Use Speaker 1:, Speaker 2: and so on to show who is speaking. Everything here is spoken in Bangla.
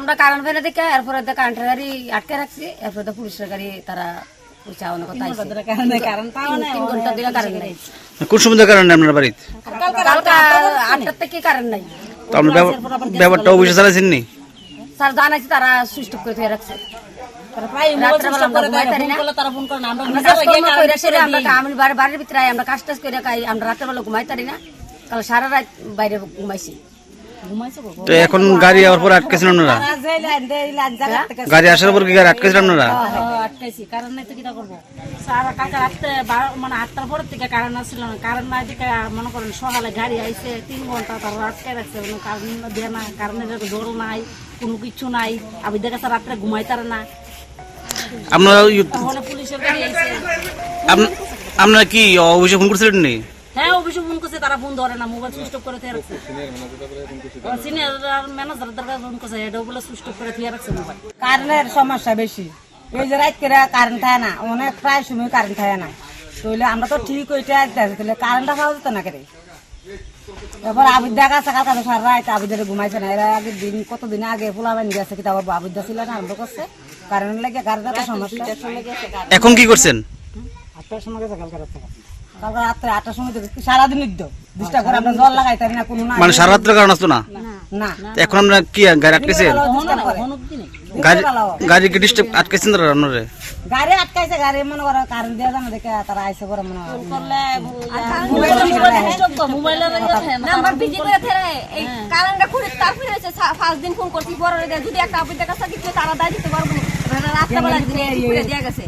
Speaker 1: আমরা কারেন্ট ফেলে দেখে এরপরে তো কারেন্টের গাড়ি আটকে রাখছি এরপরে তো পুলিশের গাড়ি তারা
Speaker 2: কোন সময় কারণে আপনার বাড়িতে?
Speaker 1: আটটার থেকে কারেন্ট নাই।
Speaker 2: আপনার ব্যাপারটা অফিসে চালাইছেন নি
Speaker 1: স্যার জানাইছি তারা সুইচ করে দিয়ে রাখছে। রাত্রেবেলা আমরা কাজ টাজ করে আমরা রাত্রেবেলা ঘুমাই পারি না। কাল সারা রাত বাইরে ঘুমাইছি।
Speaker 2: তো এখন গাড়ি পরে আটকেছেন আপনারা? গাড়ি আসার পর কি গাড়ি আটকেছেন আপনারা?
Speaker 3: আটকাইছি কারণ নাই তো কিটা করব? সারা মানে আটটার পরের থেকে আসছিল না। কারেন্ট নাই মনে করেন সকালে গাড়ি আইছে তিন ঘণ্টা তারপর আটকে রাখছে। কোনো কারেন্ট দেয় না দৌড় নাই কোনো কিছু নাই। আবার দেখে রাত্রে ঘুমাইতারে না।
Speaker 2: আপনারা কি অফিসে ফোন করছিলেন নি
Speaker 3: হ্যাঁ অফিসে ফোন করছে তারা ফোন ধরে না মোবাইল সুইচ অফ করে দিয়ে রাখছে। সিনিয়র ম্যানেজার দরকার ফোন করছে এটাও বলে সুইচ অফ করে দিয়ে রাখছে মোবাইল।
Speaker 4: কারেন্টের সমস্যা বেশি। এই যে রাত করে কারেন্ট থাকে না অনেক প্রায় সময় কারেন্ট থাকে না। তাহলে আমরা তো ঠিক ওইটা তাহলে কারেন্টটা খাওয়া যেত না করে? এবার আবিদ্যা কাছে কাল কাছে সারা রাত আবিদ্যারে ঘুমাইছে না এরা আগের দিন কতদিন আগে ফুলা বানি গেছে কিন্তু আবার আবিদ্যা ছিল না আরম্ভ করছে। কারেন্ট লাগে কারেন্টের সমস্যা।
Speaker 2: এখন কি করছেন?
Speaker 4: কালকে রাত্রে। আটটার সময় থেকে সারাদিন নিদ্য ডিস্টার্ব করে আমরা জল লাগাই না কোনো না
Speaker 2: মানে সারা রাত্রে কারণ আসতো না?
Speaker 4: না।
Speaker 2: এখন আমরা কি গাড়ি আটকেছেন গাড়ি গাড়ি কি ডিস্টার্ব আটকেছেন তারা আপনারা?
Speaker 4: গাড়ি আটকাইছে গাড়ি মনে করো কারেন্ট দিয়ে জানা দেখে তারা আইসে করে। মনে হয়
Speaker 5: নাম্বার বিজি করে ফেলে এই কারেন্টটা খুলে তারপরে হয়েছে ফার্স্ট দিন ফোন করছি বড় যদি একটা আপনি দেখা সাথে তারা দায় দিতে পারব না। করে গেছে।